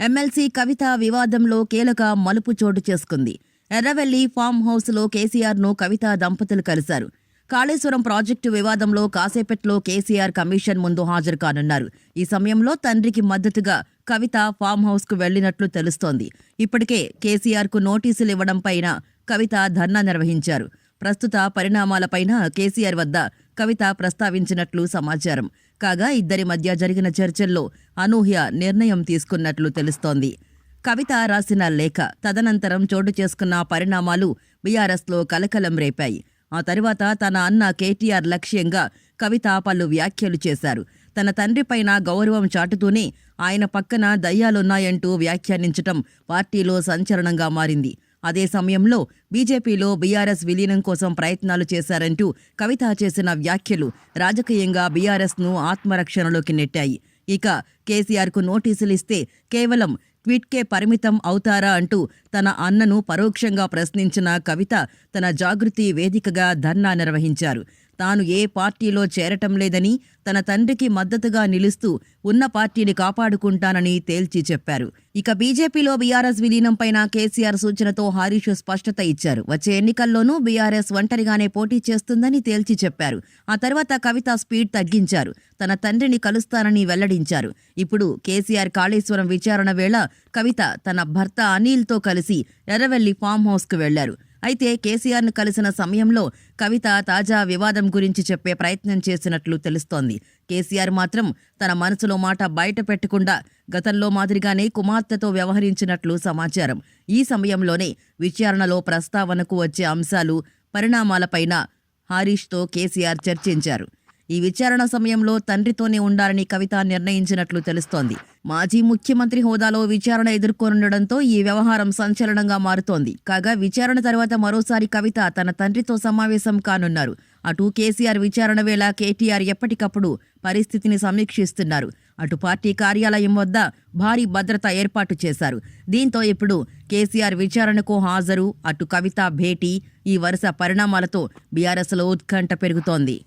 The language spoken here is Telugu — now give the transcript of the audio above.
ఎమ్మెల్సీ కవిత వివాదంలో కీలక మలుపు చోటు చేసుకుంది. ఎర్రవెల్లి ఫామ్ హౌస్లో కేసీఆర్ను కవిత దంపతులు కలిశారు. కాళేశ్వరం ప్రాజెక్టు వివాదంలో కాసేపట్లో కేసీఆర్ కమిషన్ ముందు హాజరు కానున్నారు. ఈ సమయంలో తండ్రికి మద్దతుగా కవిత ఫామ్ హౌస్కు వెళ్ళినట్లు తెలుస్తోంది. ఇప్పటికే కేసీఆర్కు నోటీసులు ఇవ్వడం పైన కవిత ధర్నా నిర్వహించారు. ప్రస్తుత పరిణామాలపైన కేసీఆర్ వద్ద కవిత ప్రస్తావించినట్లు సమాచారం. కాగా ఇద్దరి మధ్య జరిగిన చర్చల్లో అనూహ్య నిర్ణయం తీసుకున్నట్లు తెలుస్తోంది. కవిత రాసిన లేఖ తదనంతరం చోటు చేసుకున్న పరిణామాలు బీఆర్ఎస్లో కలకలం రేపాయి. ఆ తర్వాత తన అన్న కేటీఆర్ లక్ష్యంగా కవిత పలు వ్యాఖ్యలు చేశారు. తన తండ్రిపైన గౌరవం చాటుతూనే ఆయన పక్కన దయ్యాలున్నాయంటూ వ్యాఖ్యానించటం పార్టీలో సంచలనంగా మారింది. అదే సమయంలో బీజేపీలో బీఆర్ఎస్ విలీనం కోసం ప్రయత్నాలు చేశారంటూ కవిత చేసిన వ్యాఖ్యలు రాజకీయంగా బీఆర్ఎస్ను ఆత్మరక్షణలోకి నెట్టాయి. ఇక కేసీఆర్కు నోటీసులు ఇస్తే కేవలం ట్వీట్కే పరిమితం అవుతారా అంటూ తన అన్నను పరోక్షంగా ప్రశ్నించిన కవిత తన జాగృతి వేదికగా ధర్నా నిర్వహించారు. తాను ఏ పార్టీలో చేరటం లేదని తన తండ్రికి మద్దతుగా నిలుస్తూ ఉన్న పార్టీని కాపాడుకుంటానని తేల్చి చెప్పారు. ఇక బీజేపీలో బీఆర్ఎస్ విలీనంపైన కేసీఆర్ సూచనతో హరీష్ స్పష్టత ఇచ్చారు. వచ్చే ఎన్నికల్లోనూ బీఆర్ఎస్ ఒంటరిగానే పోటీ చేస్తుందని తేల్చి చెప్పారు. ఆ తర్వాత కవిత స్పీడ్ తగ్గించారు. తన తండ్రిని కలుస్తానని వెల్లడించారు. ఇప్పుడు కేసీఆర్ కాళేశ్వరం విచారణ వేళ కవిత తన భర్త అనిల్తో కలిసి ఎర్రవెల్లి ఫామ్ హౌస్కు వెళ్ళారు. అయితే కేసీఆర్ను కలిసిన సమయంలో కవిత తాజా వివాదం గురించి చెప్పే ప్రయత్నం చేసినట్లు తెలుస్తోంది. కేసీఆర్ మాత్రం తన మనసులో మాట బయట పెట్టకుండా గతంలో మాదిరిగానే కుమార్తెతో వ్యవహరించినట్లు సమాచారం. ఈ సమయంలోనే విచారణలో ప్రస్తావనకు వచ్చే అంశాలు పరిణామాలపైన హారీష్తో కేసీఆర్ చర్చించారు. ఈ విచారణ సమయంలో తండ్రితోనే ఉండాలని కవిత నిర్ణయించినట్లు తెలుస్తోంది. మాజీ ముఖ్యమంత్రి హోదాలో విచారణ ఎదుర్కొనుండడంతో ఈ వ్యవహారం సంచలనంగా మారుతోంది. కాగా విచారణ తర్వాత మరోసారి కవిత తన తండ్రితో సమావేశం కానున్నారు. అటు కేసీఆర్ విచారణ వేళ కేటీఆర్ ఎప్పటికప్పుడు పరిస్థితిని సమీక్షిస్తున్నారు. అటు పార్టీ కార్యాలయం వద్ద భారీ భద్రత ఏర్పాటు చేశారు. దీంతో ఇప్పుడు కేసీఆర్ విచారణకు హాజరు. అటు కవిత భేటీ ఈ వరుస పరిణామాలతో బీఆర్ఎస్లో ఉత్కంఠ పెరుగుతోంది.